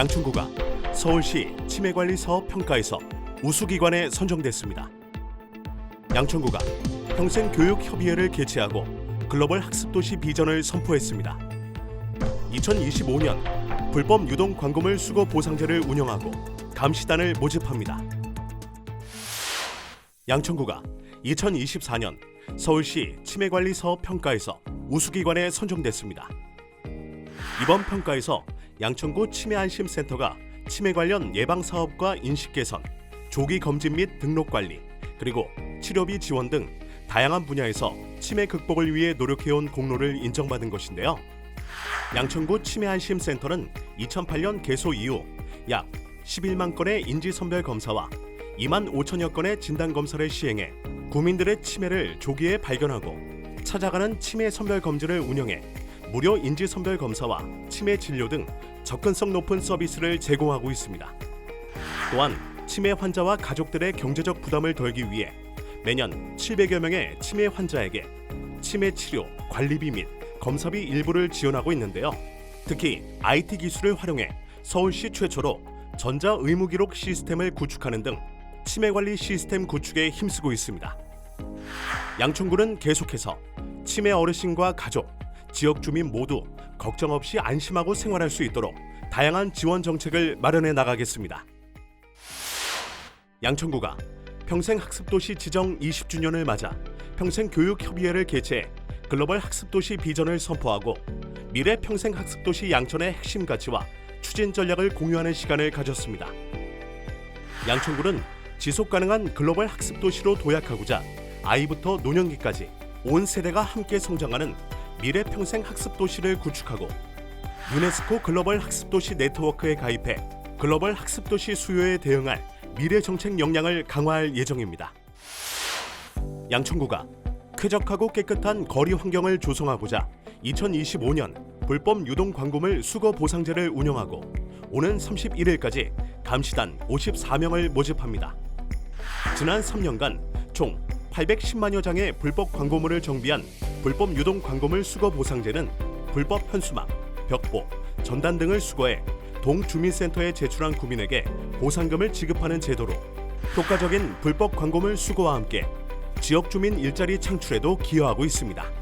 양천구가 서울시 치매관리 사업 평가에서 우수기관에 선정됐습니다. 양천구가 평생교육협의회를 개최하고 글로벌 학습도시 비전을 선포했습니다. 2025년 불법 유동 광고물 수거 보상제를 운영하고 감시단을 모집합니다. 양천구가 2024년 서울시 치매관리 사업 평가에서 우수기관에 선정됐습니다. 이번 평가에서 양천구 치매안심센터가 치매 관련 예방 사업과 인식 개선, 조기 검진 및 등록 관리, 그리고 치료비 지원 등 다양한 분야에서 치매 극복을 위해 노력해온 공로를 인정받은 것인데요. 양천구 치매안심센터는 2008년 개소 이후 약 11만 건의 인지선별 검사와 2만 5천여 건의 진단 검사를 시행해 국민들의 치매를 조기에 발견하고 찾아가는 치매 선별 검진을 운영해 무료 인지 선별 검사와 치매 진료 등 접근성 높은 서비스를 제공하고 있습니다. 또한 치매 환자와 가족들의 경제적 부담을 덜기 위해 매년 700여 명의 치매 환자에게 치매 치료, 관리비 및 검사비 일부를 지원하고 있는데요. 특히 IT 기술을 활용해 서울시 최초로 전자 의무 기록 시스템을 구축하는 등 치매 관리 시스템 구축에 힘쓰고 있습니다. 양천구는 계속해서 치매 어르신과 가족, 지역 주민 모두 걱정 없이 안심하고 생활할 수 있도록 다양한 지원 정책을 마련해 나가겠습니다. 양천구가 평생 학습도시 지정 20주년을 맞아 평생 교육 협의회를 개최해 글로벌 학습도시 비전을 선포하고 미래 평생 학습도시 양천의 핵심 가치와 추진 전략을 공유하는 시간을 가졌습니다. 양천구는 지속 가능한 글로벌 학습 도시로 도약하고자 아이부터 노년기까지 온 세대가 함께 성장하는 미래 평생 학습 도시를 구축하고 유네스코 글로벌 학습 도시 네트워크에 가입해 글로벌 학습 도시 수요에 대응할 미래 정책 역량을 강화할 예정입니다. 양천구가 쾌적하고 깨끗한 거리 환경을 조성하고자 2025년 불법 유동 광고물 수거 보상제를 운영하고 오는 31일까지 감시단 54명을 모집합니다. 지난 3년간 총 810만여 장의 불법 광고물을 정비한 불법 유동 광고물 수거 보상제는 불법 현수막, 벽보, 전단 등을 수거해 동주민센터에 제출한 구민에게 보상금을 지급하는 제도로 효과적인 불법 광고물 수거와 함께 지역 주민 일자리 창출에도 기여하고 있습니다.